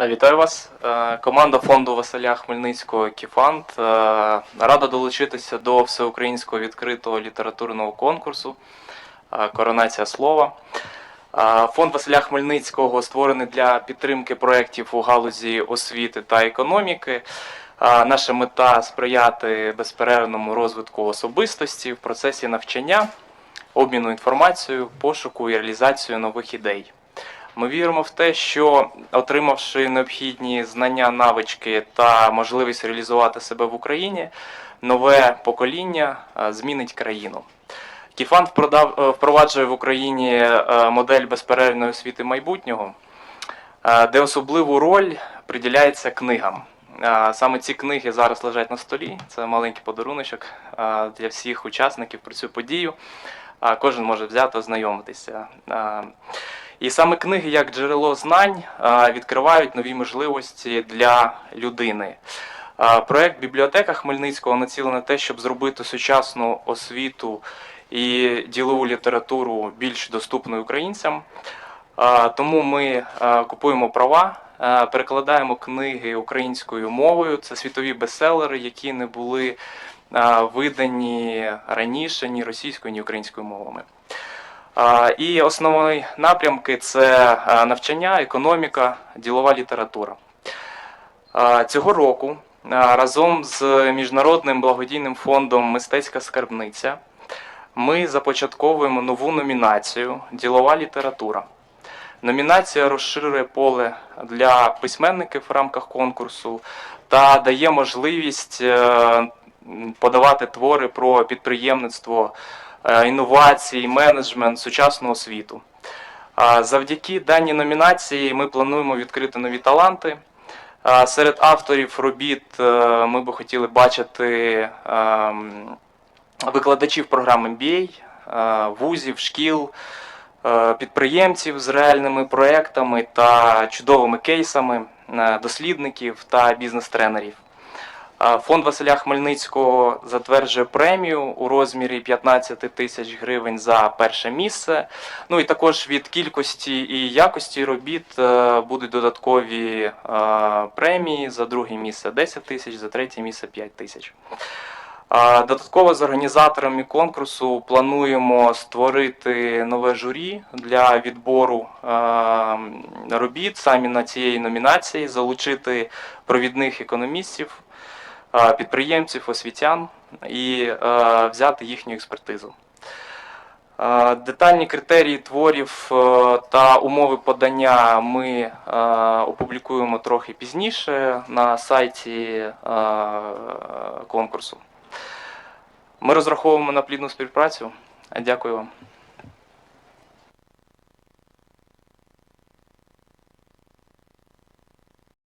Вітаю вас. Е, Команда фонду Василя Хмельницького Кіфанд е, рада долучитися до всеукраїнського відкритого літературного конкурсу е, Коронація слова. Фонд Василя Хмельницького створений для підтримки проєктів у галузі освіти та економіки. Наша мета сприяти безперервному розвитку особистості в процесі навчання, обміну інформацією, пошуку і реалізацію нових ідей. Ми віримо в те, що отримавши необхідні знання, навички та можливість реалізувати себе в Україні, нове покоління е, змінить країну. Впродав- е, впроваджує в Україні е, модель безперервної освіти майбутнього, де особливу роль приділяється книгам. Саме ці книги зараз лежать на столі. Це маленький подаруночок для всіх учасників про цю подію. Кожен може взяти, ознайомитися. І саме книги, як джерело знань, відкривають нові можливості для людини. Проект бібліотека Хмельницького націлений на те, щоб зробити сучасну освіту і ділову літературу більш доступною українцям. Тому ми купуємо права, перекладаємо книги українською мовою. Це світові бестселери, які не були видані раніше ні російською, ні українською мовами. І основні напрямки це навчання, економіка, ділова література. Цього року разом з міжнародним благодійним фондом Мистецька скарбниця ми започатковуємо нову номінацію Ділова література. Номінація розширює поле для письменників в рамках конкурсу та дає можливість е, подавати твори про підприємництво, е, інновації, менеджмент, сучасну освіту. А Завдяки даній номінації ми плануємо відкрити нові таланти. Серед авторів робіт е, ми би хотіли бачити ем, викладачів програм MBA, е, вузів, шкіл, підприємців з реальними проектами та чудовими кейсами, дослідників та бізнес-тренерів. Фонд Василя Хмельницького затверджує премію у розмірі 15 тисяч гривень за перше місце. Ну і також від кількості і якості робіт е, будуть додаткові е, премії за друге місце 10 тисяч, за третє місце 5 тисяч. Додатково з організаторами конкурсу плануємо створити нове журі для відбору е, робіт самі на цієї номінації, залучити провідних економістів, підприємців, освітян і е, взяти їхню експертизу. Е, Детальні критерії творів е, та умови подання ми е, опублікуємо трохи пізніше на сайті е, конкурсу. Ми розраховуємо на плідну співпрацю. Дякую вам.